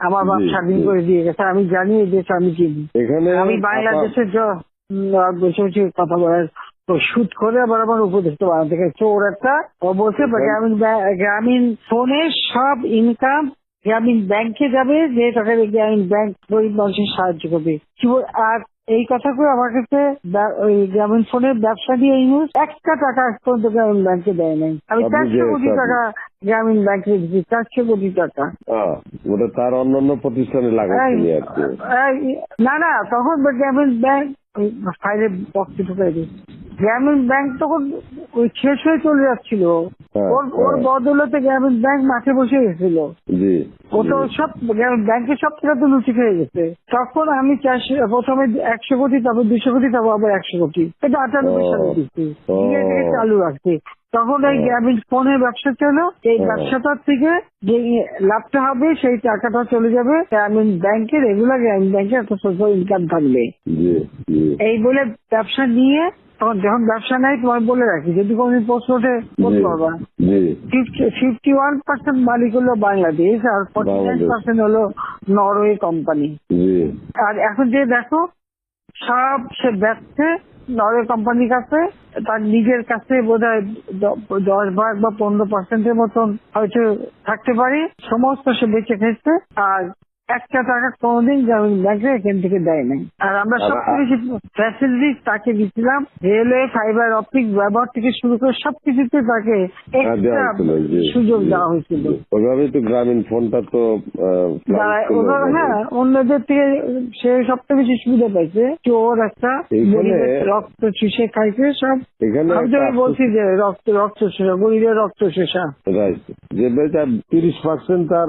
আমার বাপ স্বাধীন করে দিয়ে গেছে আমি জানি এই দেশ আমি চিনি এখানে আমি বাংলাদেশের বসে বসে কথা বলার তো শুট করে আবার আমার উপদেশটা বানাতে গেছে। চোর একটা বলছে গ্রামীণ গ্রামীণ ফোনে সব ইনকাম গ্রামীণ ব্যাংকে যাবে যে টাকা গ্রামীণ ব্যাংক গরিব মানুষের সাহায্য করবে। কি বল- আর এই কথা করে আমার কাছে ওই গ্রামীণ ফোনের ব্যবসা দিয়ে এই নিউজ একটা টাকা পর্যন্ত গ্রামীণ ব্যাংকে দেয় নাই। আমি চারশো কোটি টাকা গ্রামীণ ব্যাংকে দিচ্ছি চারশো কোটি টাকা ওটা তার অন্যান্য প্রতিষ্ঠানে আর কি। না না তখন গ্রামীণ ব্যাংক ফাইলে বক্সে ঢুকাই দিই গ্রামীণ ব্যাংক তখন ওই শেষ হয়ে চলে যাচ্ছিল। হ্যাঁ, ওর ওর হ্যাঁ। বদলতে গ্রামীণ ব্যাংক মাঠে বসে গেছিল। তো সব গ্রামীণ ব্যাংকের সব টাকা তো লুচি খেয়ে গেছে। তখন আমি চারশো প্রথমে একশো কোটি তারপর দুশো কোটি তারপর আবার একশো কোটি। এটা আটানব্বই। সালে দিচ্ছি চালু রাখছি তখন এই। গ্রামীণ ফোনের ব্যবসা ছিল এই ব্যবসাটার থেকে যে লাভটা হবে সেই টাকাটা চলে যাবে গ্রামীণ ব্যাংকে রেগুলার গ্রামীণ ব্যাংকে একটা সোশ্যাল ইনকাম থাকবে। এই বলে ব্যবসা নিয়ে তখন যখন ব্যবসা নাই তোমায় বলে রাখি যদি কোনদিন প্রশ্ন ওঠে বলতে পারবা ফিফটি ওয়ান পার্সেন্ট মালিক হলো বাংলাদেশ আর ফর্টি নাইন পার্সেন্ট হলো নরওয়ে কোম্পানি আর এখন যে দেখো সব সে ব্যর্থে নরওয়ে কোম্পানির কাছে, তার নিজের কাছে বোধ হয় দশ ভাগ বা পনেরো পার্সেন্টের মতন হয়তো থাকতে পারে। সমস্ত সে বেঁচে খেয়েছে। আর একটা টাকা কোনোদিন গ্রামীণ ব্যাংকে এখান থেকে দেয় নাই। আর আমরা সবচেয়ে বেশি ফ্যাসিলিটিস তাকে দিচ্ছিলাম রেলওয়ে ফাইবার অপটিক ব্যবহার থেকে শুরু করে সবকিছুতে তাকে হ্যাঁ, সুযোগ দেওয়া হয়েছিল। জি। ওইভাবেই তো গ্রামীণ ফোনটা তো। হ্যাঁ অন্যদের থেকে সে সবচেয়ে বেশি সুবিধা পাইছে চোর একটা রক্ত চুষে খাইছে সব এখানে আমি বলছি যে রক্ত রক্ত চুষা গরিবের রক্ত রাইট যে তার তিরিশ পার্সেন্ট তার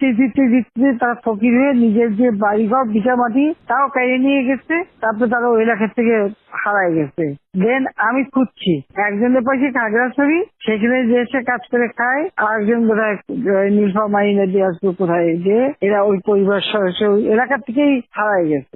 দিতে ফিরতে ফিরতে তারা ফকির হয়ে নিজের যে বাড়িঘর বিটা মাটি তাও কেড়ে নিয়ে গেছে, তারপরে তারা ওই এলাকার থেকে হারায় গেছে। দেন আমি খুঁজছি। একজনের পাশে ছবি সেখানে যে এসে কাজ করে খায়, আরেকজন একজন নীলফা মাইনে দিয়ে আসবে কোথায় যে, এরা ওই পরিবার সদস্য এলাকা থেকেই হারায় গেছে।